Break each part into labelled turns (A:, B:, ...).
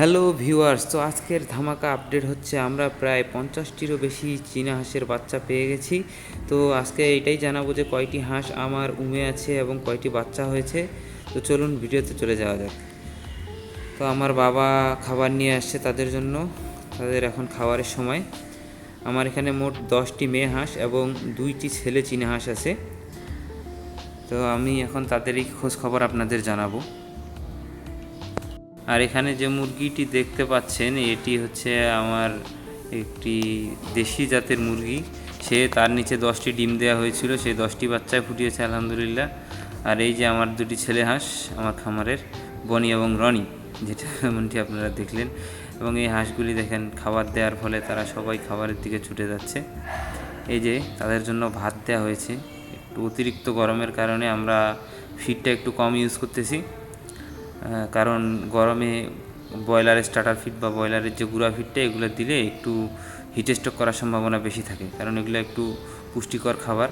A: Hello viewers, তো আজকের ধামাকা আপডেট হচ্ছে আমরা প্রায় পঞ্চাশটিরও বেশি চীনা হাঁসের বাচ্চা পেয়ে গেছি। তো আজকে এটাই জানাব যে কয়টি হাঁস আমার উমে আছে এবং কয়টি বাচ্চা হয়েছে। তো চলুন ভিডিওতে চলে যাওয়া যাক। তো আমার বাবা খাবার নিয়ে আসছে তাদের জন্য, তাদের এখন খাবারের সময়। আমার এখানে মোট দশটি মেয়ে হাঁস এবং দুইটি ছেলে চীনা হাঁস আছে। তো আমি এখন তাদেরই খোঁজ খবর আপনাদের জানাব। আর এখানে যে মুরগিটি দেখতে পাচ্ছেন, এটি হচ্ছে আমার একটি দেশি জাতের মুরগি। সে তার নিচে দশটি ডিম দেওয়া হয়েছিল, সেই দশটি বাচ্চায় ফুটিয়েছে, আলহামদুলিল্লাহ। আর এই যে আমার দুটি ছেলে হাঁস, আমার খামারের বনি এবং রনি, যেটা এমনটি আপনারা দেখলেন। এবং এই হাঁসগুলি দেখেন, খাবার দেওয়ার ফলে তারা সবাই খাবারের দিকে ছুটে যাচ্ছে। এই যে তাদের জন্য ভাত দেওয়া হয়েছে। একটু অতিরিক্ত গরমের কারণে আমরা ফিডটা একটু কম ইউজ করতেছি। কারণ গরমে ব্রয়লারের স্টার্টার ফিড বা ব্রয়লারের যে গুঁড়া ফিডটা এগুলো দিলে একটু হিট স্ট্রোক করার সম্ভাবনা বেশি থাকে। কারণ এগুলো একটু পুষ্টিকর খাবার।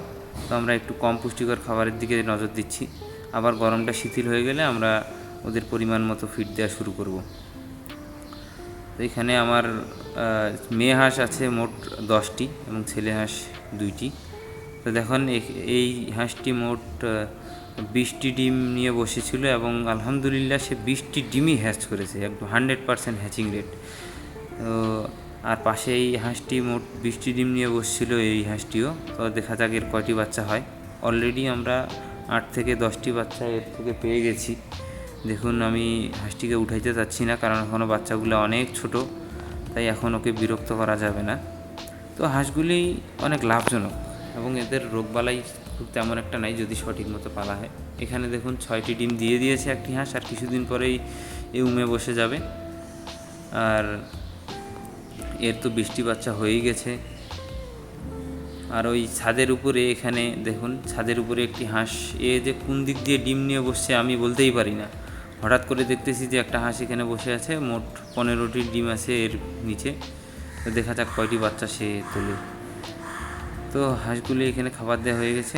A: তো আমরা একটু কম পুষ্টিকর খাবারের দিকে নজর দিচ্ছি। আবার গরমটা শিথিল হয়ে গেলে আমরা ওদের পরিমাণ মতো ফিড দেওয়া শুরু করব। তো এখানে আমার মেয়ে হাঁস আছে মোট দশটি এবং ছেলে হাঁস দুইটি। তো দেখুন এই হাঁসটি মোট বিশটি ডিম নিয়ে বসেছিল এবং আলহামদুলিল্লাহ সে বিশটি ডিমই হ্যাচ করেছে, একদম হান্ড্রেড পারসেন্ট হ্যাচিং রেট তো আর পাশে এই হাঁসটি মোট বিশটি ডিম নিয়ে বসছিল এই হাঁসটিও। তো দেখা যাক এর কয়টি বাচ্চা হয়। অলরেডি আমরা আট থেকে দশটি বাচ্চা এর থেকে পেয়ে গেছি। দেখুন, আমি হাঁসটিকে উঠাইতে চাচ্ছি না কারণ এখনও বাচ্চাগুলো অনেক ছোট, তাই এখন ওকে বিরক্ত করা যাবে না। তো হাঁসগুলি অনেক লাভজনক এবং এদের রোগবালাই খুব তেমন একটা নাই যদি সঠিক মতো পালা হয়। এখানে দেখুন ছয়টি ডিম দিয়ে দিয়েছে একটি হাঁস আর কিছুদিন পরেই এই উমে বসে যাবে। আর এর তো বৃষ্টি বাচ্চা হয়েই গেছে। আর ওই ছাদের উপরে এখানে দেখুন, ছাদের উপরে একটি হাঁস। এ যে কোন দিক দিয়ে ডিম নিয়ে বসছে আমি বলতেই পারি না। হঠাৎ করে দেখতেছি যে একটা হাঁস এখানে বসে আছে, মোট পনেরোটি ডিম আছে এর নিচে। দেখা যাক কয়টি বাচ্চা সে তোলে। তো হাঁসগুলি এখানে খাবার দেওয়া হয়ে গেছে।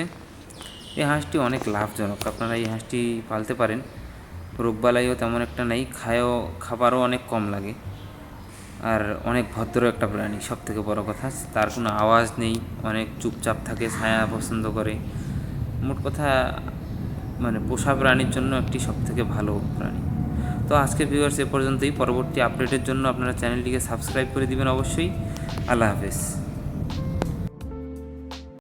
A: এই হাঁসটি অনেক লাভজনক। আপনারা এই হাঁসটি পালতে পারেন। রোগবালাইও তেমন একটা নেই, খায়ও, খাবারও অনেক কম লাগে। আর অনেক ভদ্র একটা প্রাণী সব থেকে বড় কথা। তার কোনো আওয়াজ নেই, অনেক চুপচাপ থাকে, ছায়া পছন্দ করে। মোট কথা মানে পোষা প্রাণীর জন্য একটি সব থেকে ভালো প্রাণী। তো আজকের ভিউয়ার্স এ পর্যন্তই। পরবর্তী আপডেটের জন্য আপনারা চ্যানেলটিকে সাবস্ক্রাইব করে দিবেন অবশ্যই। আল্লাহ হাফেজ।